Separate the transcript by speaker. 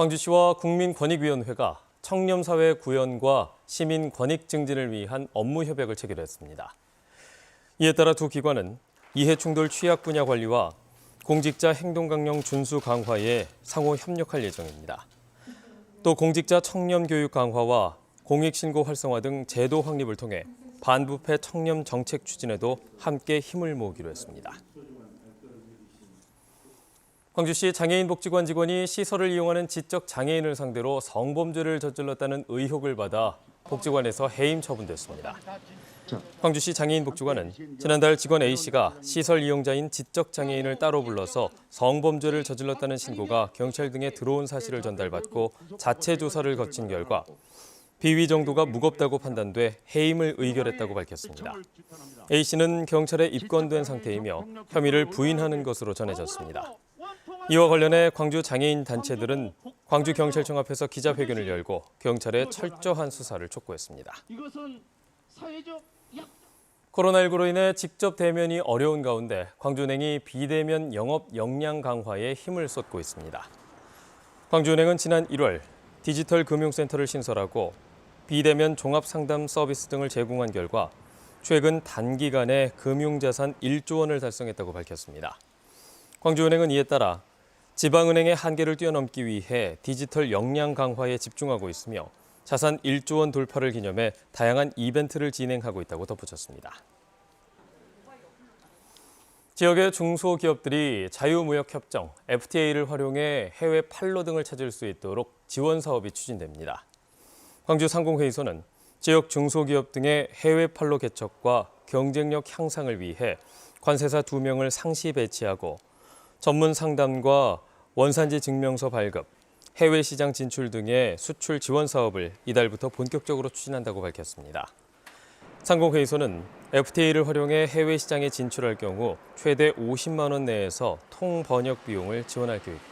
Speaker 1: 광주시와 국민권익위원회가 청렴사회 구현과 시민 권익 증진을 위한 업무 협약을 체결했습니다. 이에 따라 두 기관은 이해충돌 취약 분야 관리와 공직자 행동 강령 준수 강화에 상호 협력할 예정입니다. 또 공직자 청렴 교육 강화와 공익 신고 활성화 등 제도 확립을 통해 반부패 청렴 정책 추진에도 함께 힘을 모으기로 했습니다. 광주시 장애인복지관 직원이 시설을 이용하는 지적 장애인을 상대로 성범죄를 저질렀다는 의혹을 받아 복지관에서 해임 처분됐습니다. 광주시 장애인복지관은 지난달 직원 A씨가 시설 이용자인 지적 장애인을 따로 불러서 성범죄를 저질렀다는 신고가 경찰 등에 들어온 사실을 전달받고 자체 조사를 거친 결과 비위 정도가 무겁다고 판단돼 해임을 의결했다고 밝혔습니다. A씨는 경찰에 입건된 상태이며 혐의를 부인하는 것으로 전해졌습니다. 이와 관련해 광주 장애인 단체들은 광주 경찰청 앞에서 기자회견을 열고 경찰에 철저한 수사를 촉구했습니다.
Speaker 2: 이것은 사회적 약
Speaker 1: 코로나19로 인해 직접 대면이 어려운 가운데 광주은행이 비대면 영업 역량 강화에 힘을 쏟고 있습니다. 광주은행은 지난 1월 디지털 금융센터를 신설하고 비대면 종합 상담 서비스 등을 제공한 결과 최근 단기간에 금융자산 1조 원을 달성했다고 밝혔습니다. 광주은행은 이에 따라 지방은행의 한계를 뛰어넘기 위해 디지털 역량 강화에 집중하고 있으며 자산 1조 원 돌파를 기념해 다양한 이벤트를 진행하고 있다고 덧붙였습니다. 지역의 중소기업들이 자유무역협정 FTA를 활용해 해외 판로 등을 찾을 수 있도록 지원 사업이 추진됩니다. 광주 상공회의소는 지역 중소기업 등의 해외 판로 개척과 경쟁력 향상을 위해 관세사 2명을 상시 배치하고 전문 상담과 원산지 증명서 발급, 해외 시장 진출 등의 수출 지원 사업을 이달부터 본격적으로 추진한다고 밝혔습니다. 상공회의소는 FTA를 활용해 해외 시장에 진출할 경우 최대 50만 원 내에서 통 번역 비용을 지원할 계획입니다.